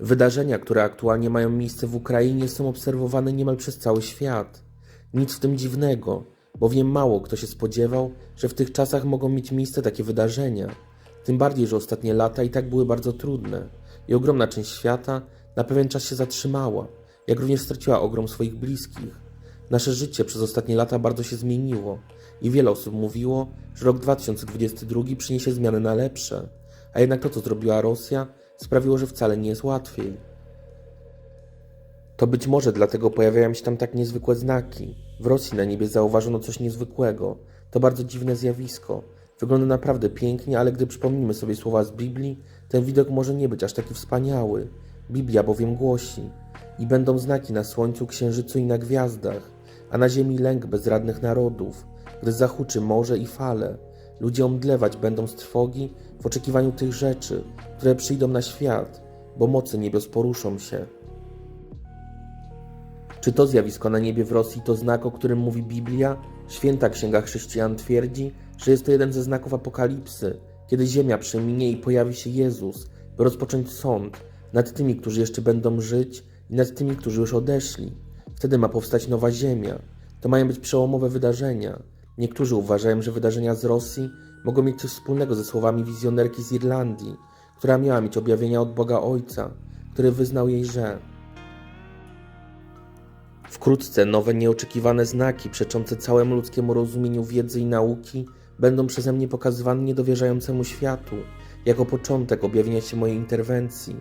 Wydarzenia, które aktualnie mają miejsce w Ukrainie, są obserwowane niemal przez cały świat. Nic w tym dziwnego, bowiem mało kto się spodziewał, że w tych czasach mogą mieć miejsce takie wydarzenia. Tym bardziej, że ostatnie lata i tak były bardzo trudne i ogromna część świata na pewien czas się zatrzymała, jak również straciła ogrom swoich bliskich. Nasze życie przez ostatnie lata bardzo się zmieniło i wiele osób mówiło, że rok 2022 przyniesie zmiany na lepsze, a jednak to, co zrobiła Rosja, sprawiło, że wcale nie jest łatwiej. To być może dlatego pojawiają się tam tak niezwykłe znaki. W Rosji na niebie zauważono coś niezwykłego. To bardzo dziwne zjawisko. Wygląda naprawdę pięknie, ale gdy przypomnimy sobie słowa z Biblii, ten widok może nie być aż taki wspaniały. Biblia bowiem głosi: I będą znaki na słońcu, księżycu i na gwiazdach, a na ziemi lęk bezradnych narodów, gdy zahuczy morze i fale. Ludzie omdlewać będą z trwogi w oczekiwaniu tych rzeczy, które przyjdą na świat, bo moce niebios poruszą się. Czy to zjawisko na niebie w Rosji to znak, o którym mówi Biblia? Święta Księga Chrześcijan twierdzi, że jest to jeden ze znaków apokalipsy, kiedy ziemia przeminie i pojawi się Jezus, by rozpocząć sąd nad tymi, którzy jeszcze będą żyć i nad tymi, którzy już odeszli. Wtedy ma powstać nowa ziemia. To mają być przełomowe wydarzenia. Niektórzy uważają, że wydarzenia z Rosji mogą mieć coś wspólnego ze słowami wizjonerki z Irlandii, która miała mieć objawienia od Boga Ojca, który wyznał jej, że Wkrótce nowe, nieoczekiwane znaki przeczące całemu ludzkiemu rozumieniu wiedzy i nauki będą przeze mnie pokazywane niedowierzającemu światu, jako początek objawienia się mojej interwencji.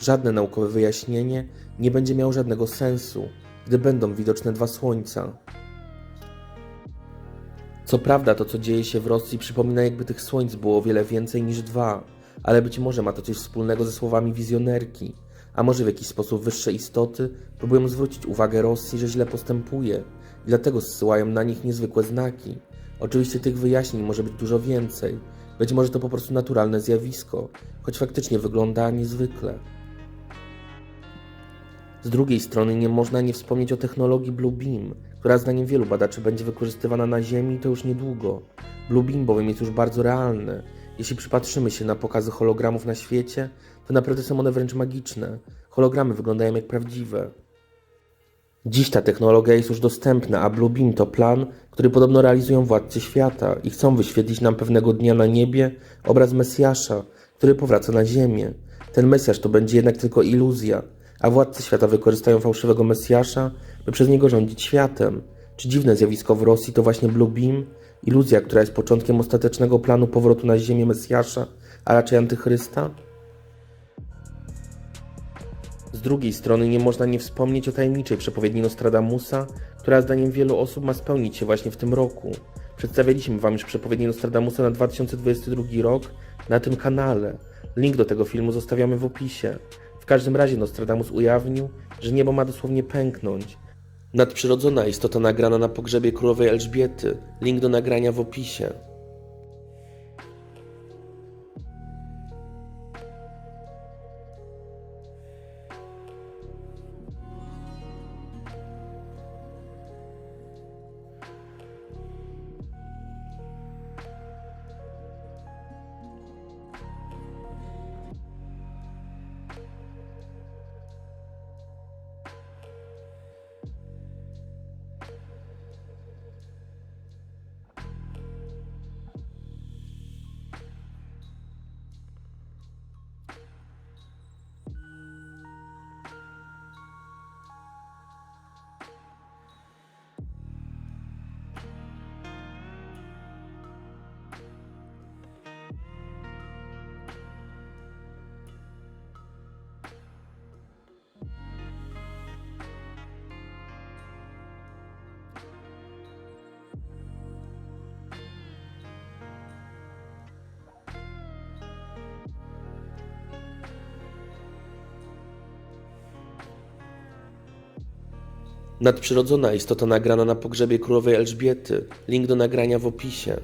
Żadne naukowe wyjaśnienie nie będzie miało żadnego sensu, gdy będą widoczne dwa słońca. Co prawda, to co dzieje się w Rosji przypomina, jakby tych słońc było wiele więcej niż dwa, ale być może ma to coś wspólnego ze słowami wizjonerki, a może w jakiś sposób wyższe istoty próbują zwrócić uwagę Rosji, że źle postępuje i dlatego zsyłają na nich niezwykłe znaki. Oczywiście tych wyjaśnień może być dużo więcej. Być może to po prostu naturalne zjawisko, choć faktycznie wygląda niezwykle. Z drugiej strony nie można nie wspomnieć o technologii Blue Beam, która zdaniem wielu badaczy będzie wykorzystywana na Ziemi to już niedługo. Blue Beam bowiem jest już bardzo realne. Jeśli przypatrzymy się na pokazy hologramów na świecie, to naprawdę są one wręcz magiczne. Hologramy wyglądają jak prawdziwe. Dziś ta technologia jest już dostępna, a Blue Beam to plan, który podobno realizują władcy świata i chcą wyświetlić nam pewnego dnia na niebie obraz Mesjasza, który powraca na ziemię. Ten Mesjasz to będzie jednak tylko iluzja, a władcy świata wykorzystają fałszywego Mesjasza, by przez niego rządzić światem. Czy dziwne zjawisko w Rosji to właśnie Blue Beam? Iluzja, która jest początkiem ostatecznego planu powrotu na ziemię Mesjasza, a raczej Antychrysta? Z drugiej strony nie można nie wspomnieć o tajemniczej przepowiedni Nostradamusa, która zdaniem wielu osób ma spełnić się właśnie w tym roku. Przedstawialiśmy Wam już przepowiednię Nostradamusa na 2022 rok na tym kanale. Link do tego filmu zostawiamy w opisie. W każdym razie Nostradamus ujawnił, że niebo ma dosłownie pęknąć. Nadprzyrodzona istota nagrana na pogrzebie królowej Elżbiety. Link do nagrania w opisie. Nadprzyrodzona istota nagrana na pogrzebie królowej Elżbiety. Link do nagrania w opisie.